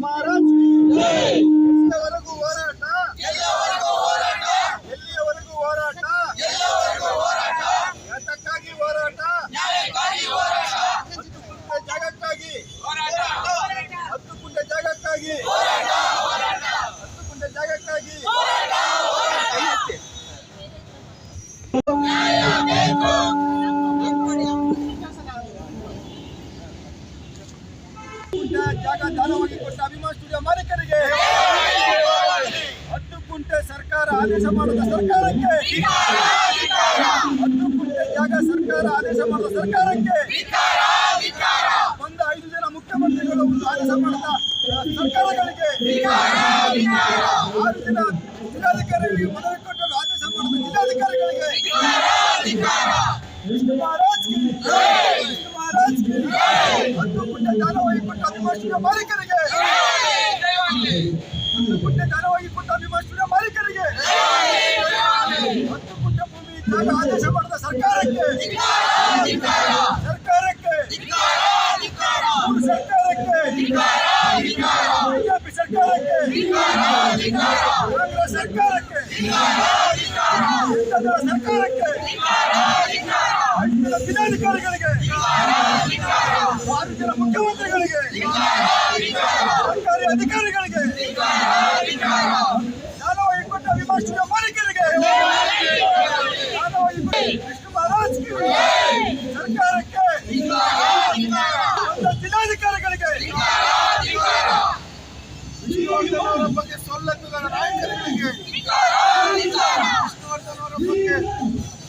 tomorrow. ಜಾಗ ದಾನವಾಗಿ ಕೊಟ್ಟ ಅಭಿಮಾನ ಸ್ಟುಡಿಯೋ ಮಾಲೀಕರಿಗೆ ಹತ್ತು ಕುಂಟೆ ಸರ್ಕಾರ ಆದೇಶ ಮಾಡದ ಸರ್ಕಾರಕ್ಕೆ ಹತ್ತು ಕುಂಟೆ ಜಾಗ ಸರ್ಕಾರ ಆದೇಶ ಮಾಡದ ಸರ್ಕಾರಕ್ಕೆ ಒಂದು ಐದು ಜನ ಮುಖ್ಯಮಂತ್ರಿಗಳು ಆದೇಶ ಮಾಡದ ಸರ್ಕಾರಗಳಿಗೆ ಆರು ಜನ ಜಿಲ್ಲಾಧಿಕಾರಿಗಳಿಗೆ ಮನವಿ ಕೊಟ್ಟರು ಆದೇಶ ಮಾಡದ ಜಿಲ್ಲಾಧಿಕಾರಿಗಳಿಗೆ ಜೈ ಬತ್ತುಕುಂಡ 달اوی ಕೊಟ್ಟ ಅತ್ತುಮರ್ಶಿ ಮালিকರಿಗೆ ಜೈ ಜೈವಾಲೆ ಬತ್ತುಕುಂಡ 달اوی ಕೊಟ್ಟ ಅತ್ತುಮಶ್ವರ ಮালিকರಿಗೆ ಜೈ ಜೈವಾಲೆ ಬತ್ತುಕುಂಡ ಭೂಮಿ ತಾಕ ಆದೇಶ ಪಡೆದ ಸರ್ಕಾರಕ್ಕೆ ಧಿಕಾರ ಧಿಕಾರ ಸರ್ಕಾರಕ್ಕೆ ಧಿಕಾರ ಧಿಕಾರ ಮುursತ್ತೆರಕ್ಕೆ ಧಿಕಾರ ಧಿಕಾರ ರಾಜ್ಯ ಸರ್ಕಾರಕ್ಕೆ ಧಿಕಾರ ಧಿಕಾರ ಲೋಕ ಸರ್ಕಾರಕ್ಕೆ ಧಿಕಾರ ಧಿಕಾರ ಮತ್ತು ಸರ್ಕಾರಕ್ಕೆ ಧಿಕಾರ ಧಿಕಾರ மாறுகிற முக்கியமந்திரிகளுக்கு ಸರ್ಕಾರಿ ಅಧಿಕಾರಿಗಳಿಗೆ ನಾನು ಇಟ್ಬಿಟ್ಟು ಅಭಿಮಾನಿಸಿದ ಮಾಲೀಕರಿಗೆ ನಾನು ವಿಷ್ಣು ಮಹಾರಾಜ್ ಸರ್ಕಾರಕ್ಕೆ ಜಿಲ್ಲಾಧಿಕಾರಿಗಳಿಗೆ ವಿಷ್ಣುವರ್ಧನ್ ಅವರ ಬಗ್ಗೆ ಸೊಲ್ಲಕ್ಕದ ನಾಯಕರಿಗೆ ವಿಷ್ಣುವರ್ಧನ್ ಅವರ ಬಗ್ಗೆ